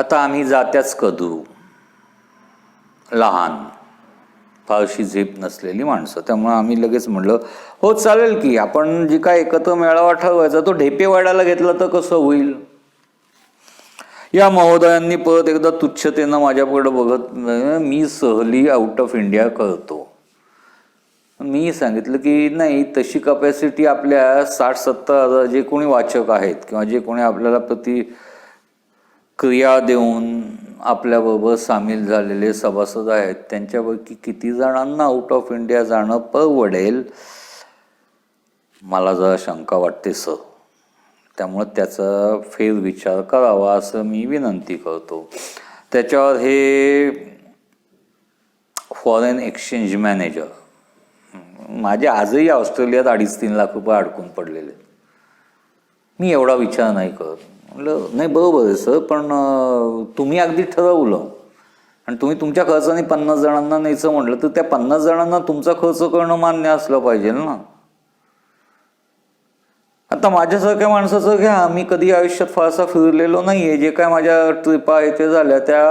आता आम्ही जात्याच कदू लहान. फारशी झेप नसलेली माणसं. त्यामुळे आम्ही लगेच म्हणलं हो चालेल की आपण जी काय एकत्र मेळावा ठरवायचा तो ढेपे वाढायला घेतला तर कसं होईल? या महोदयांनी परत एकदा तुच्छतेनं माझ्याकडे बघत मी सहली आउट ऑफ इंडिया करतो मी सांगितलं की नाही तशी कपॅसिटी आपल्या साठ सत्तर हजार जे कोणी वाचक आहेत किंवा जे कोणी आपल्याला प्रति क्रिया देऊन आपल्याबरोबर सामील झालेले सभासद आहेत. त्यांच्यापैकी किती जणांना आउट ऑफ इंडिया जाणं परवडेल? मला जरा शंका वाटते सर त्यामुळं त्याचा फेरविचार करावा असं मी विनंती करतो. त्याच्यावर हे फॉरेन एक्सचेंज मॅनेजर माझे आजही ऑस्ट्रेलियात अडीच तीन लाख रुपये अडकून पडलेले. मी एवढा विचार नाही करत. म्हटलं नाही बरोबर आहे सर पण तुम्ही अगदी ठरवलं. आणि तुम्ही तुमच्या खर्चाने पन्नास जणांना न्यायचं म्हटलं तर त्या पन्नास जणांना तुमचा खर्च करणं मान्य असलं पाहिजे ना? आता माझ्यासारख्या माणसाचं घ्या. मी कधी आयुष्यात फारसा फिरलेलो नाही आहे जे काय माझ्या ट्रिपा इथे झाल्या त्या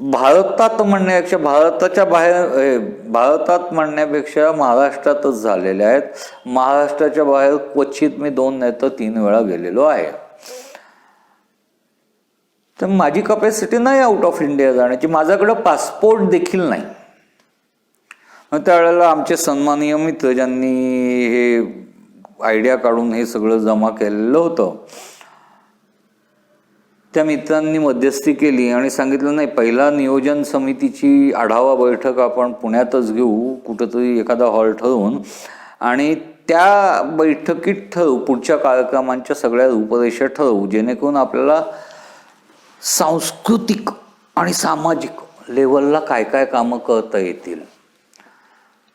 भारतात म्हणण्यापेक्षा भारताच्या बाहेर भारतात म्हणण्यापेक्षा महाराष्ट्रातच झालेल्या आहेत. महाराष्ट्राच्या बाहेर क्वचित मी दोन नाही तर तीन वेळा गेलेलो आहे. तर माझी कपॅसिटी नाही आउट ऑफ इंडिया जाण्याची. माझ्याकडं पासपोर्ट देखील नाही. मग त्यावेळेला आमचे सन्माननीय मित्र ज्यांनी हे आयडिया काढून हे सगळं जमा केलेलं होतं. त्या मित्रांनी मध्यस्थी केली आणि सांगितलं नाही पहिला नियोजन समितीची आढावा बैठक आपण पुण्यातच घेऊ कुठंतरी एखादा हॉल ठरवून. आणि त्या बैठकीत ठरवू पुढच्या कार्यक्रमांच्या सगळ्या रूपरेषा ठरवू जेणेकरून आपल्याला सांस्कृतिक आणि सामाजिक लेवलला काय काय कामं करता येतील.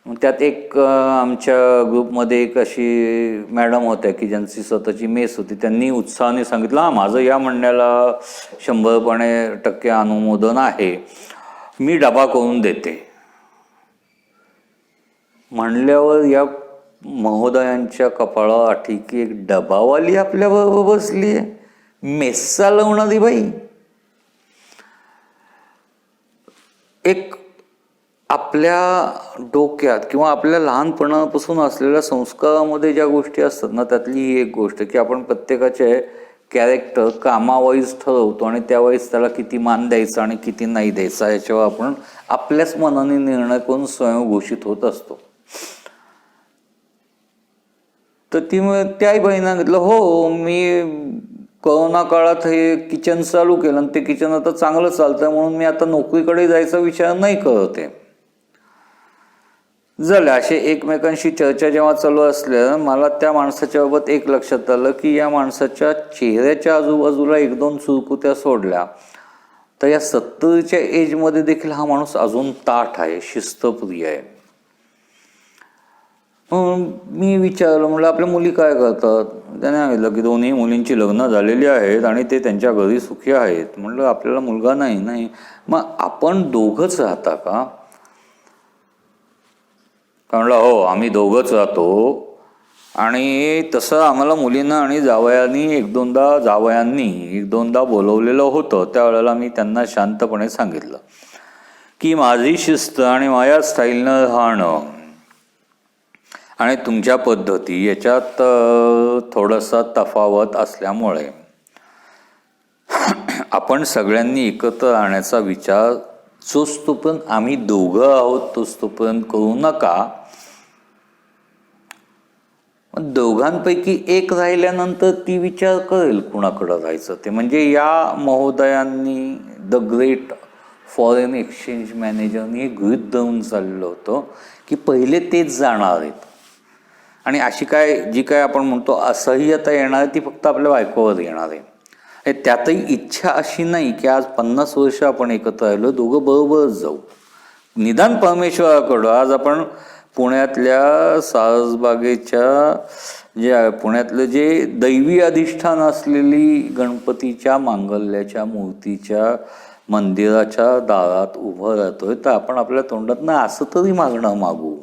मग त्यात एक आमच्या ग्रुपमध्ये एक अशी मॅडम होत्या की ज्यांची स्वतःची मेस होती त्यांनी उत्साहाने सांगितलं हा माझं या म्हणण्याला शंभरपणे टक्के अनुमोदन आहे. मी डबा करून देते. म्हणल्यावर या महोदयांच्या कपाळा की एक डबावाली आपल्याबरोबर बसली आहे मेस चालवणारी बाई. एक आपल्या डोक्यात किंवा आपल्या लहानपणापासून असलेल्या संस्कारामध्ये ज्या गोष्टी असतात ना त्यातली ही एक गोष्ट की आपण प्रत्येकाचे कॅरेक्टर कामावाईज ठरवतो आणि त्यावेळेस त्याला किती मान द्यायचा आणि किती नाही द्यायचा याच्यावर आपण आपल्याच मनाने निर्णय करून स्वयंघोषित होत असतो. तर ती मग त्याही बाईनं सांगितलं हो मी कोरोना काळात हे किचन चालू केलं आणि ते किचन आता चांगलं चालतंय म्हणून मी आता नोकरीकडे जायचा विचार नाही करत आहे. झालं. असे एकमेकांशी चर्चा जेव्हा चालू असल्या मला त्या माणसाच्या बाबत एक लक्षात आलं की या माणसाच्या चेहऱ्याच्या आजूबाजूला एक दोन सुरकुत्या सोडल्या. तर या सत्तरच्या एजमध्ये देखील हा माणूस अजून ताठ आहे शिस्तप्रिय आहे. मी विचारलं म्हणलं आपल्या मुली काय करतात? त्याने सांगितलं की दोन्ही मुलींची लग्न झालेली आहेत आणि ते त्यांच्या घरी सुखी आहेत. म्हणलं आपल्याला मुलगा नाही नाही. मग आपण दोघंच राहता का? म्हणलं हो आम्ही दोघंच राहतो. आणि तसं आम्हाला मुलींना आणि जावयांनी एक दोनदा जावयांनी एक दोनदा बोलवलेलं होतं त्यावेळेला मी त्यांना शांतपणे सांगितलं की माझी शिस्त आणि माझ्या स्टाईलनं राहणं आणि तुमच्या पद्धती याच्यात थोडासा तफावत असल्यामुळे आपण सगळ्यांनी एकत्र राहण्याचा विचार जोच तोपर्यंत आम्ही दोघं आहोत तोच तोपर्यंत करू नका. मग दोघांपैकी एक राहिल्यानंतर ती विचार करेल कुणाकडं राहायचं ते. म्हणजे या महोदयांनी द ग्रेट फॉरेन एक्सचेंज मॅनेजरनी गृहित धरून चाललं होतं की पहिले तेच जाणार आहेत. आणि अशी काय जी काय आपण म्हणतो असह्यता येणार ती फक्त आपल्या बायकोवर येणार आहे. आणि त्यातही इच्छा अशी नाही की आज पन्नास वर्ष आपण एकत्र राहिलो दोघं बरोबरच जाऊ. निदान परमेश्वराकडं आज आपण पुण्यातल्या सारसबागेच्या जे पुण्यातलं जे दैवी अधिष्ठान असलेली गणपतीच्या मांगल्याच्या मूर्तीच्या मंदिराच्या दारात उभं राहतोय तर आपण आपल्या तोंडातनं असं तरी मागणं मागू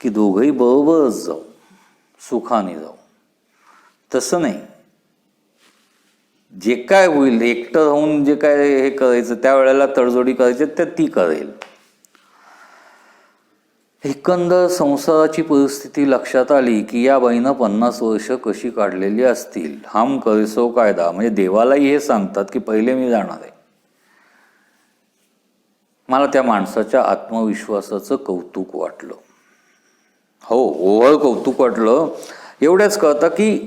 की दोघंही बरोबरच जाऊ सुखाने जाऊ. तसं नाही. जे काय होईल एकटं राहून जे काय हे करायचं त्यावेळेला तडजोडी करायची तर ती करेल. एकंदर संसाराची परिस्थिती लक्षात आली की या बाईनं पन्नास वर्ष कशी काढलेली असतील? हम करेसो कायदा. म्हणजे देवालाही हे सांगतात की पहिले मी जाणार आहे. मला त्या माणसाच्या आत्मविश्वासाचं कौतुक वाटलं. हो ओव्हर कौतुक वाटलं. एवढ्याच कळतं की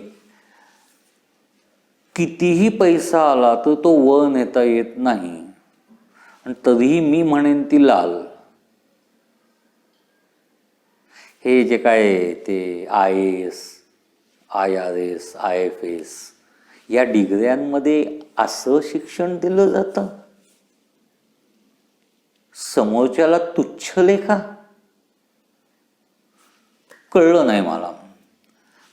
कितीही पैसा आला तर तो वर नेता येत नाही. आणि तरीही मी म्हणेन ती लाल. हे जे काय आहे ते I A S I R S I F S या डिग्र्यांमध्ये असं शिक्षण दिलं जातं? समोरच्याला तुच्छ लेखा? कळलं नाही मला.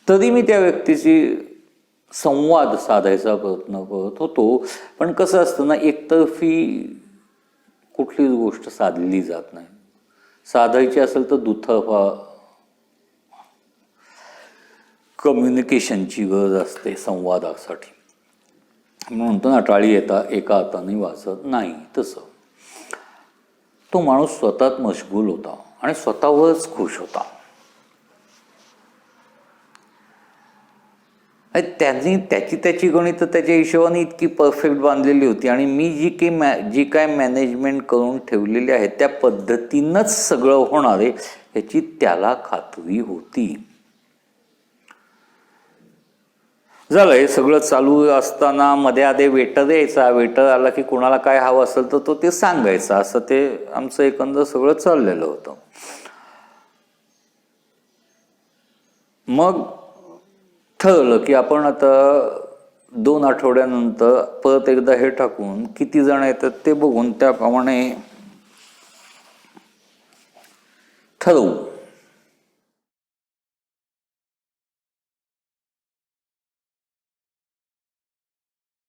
तरी मी त्या व्यक्तीशी संवाद साधायचा प्रयत्न करत होतो. पण कसं असतं ना एकतर्फी कुठलीच गोष्ट साधली जात नाही. साधायची असेल तर दुतर्फा कम्युनिकेशनची गरज असते संवादासाठी. म्हणतो ना टाळी येता एका हाताने वाचत नाही तसं. तो माणूस स्वतःत मशगूल होता आणि स्वतःवरच खुश होता. आणि त्यांनी त्याची त्याची गणितं त्याच्या हिशोबाने इतकी परफेक्ट बांधलेली होती आणि मी जी काही मॅ जी काय मॅनेजमेंट करून ठेवलेली आहे त्या पद्धतीनंच सगळं होणार आहे याची त्याला खात्री होती. झालं हे सगळं चालू असताना मध्ये आधे वेटर यायचा. वेटर आला की कोणाला काय हवं असेल तर तो ते सांगायचा. असं ते आमचं एकंदर सगळं चाललेलं होतं. मग ठरवलं की आपण आता दोन आठवड्यानंतर परत एकदा हे टाकून किती जण येतात ते बघून त्याप्रमाणे ठरवू.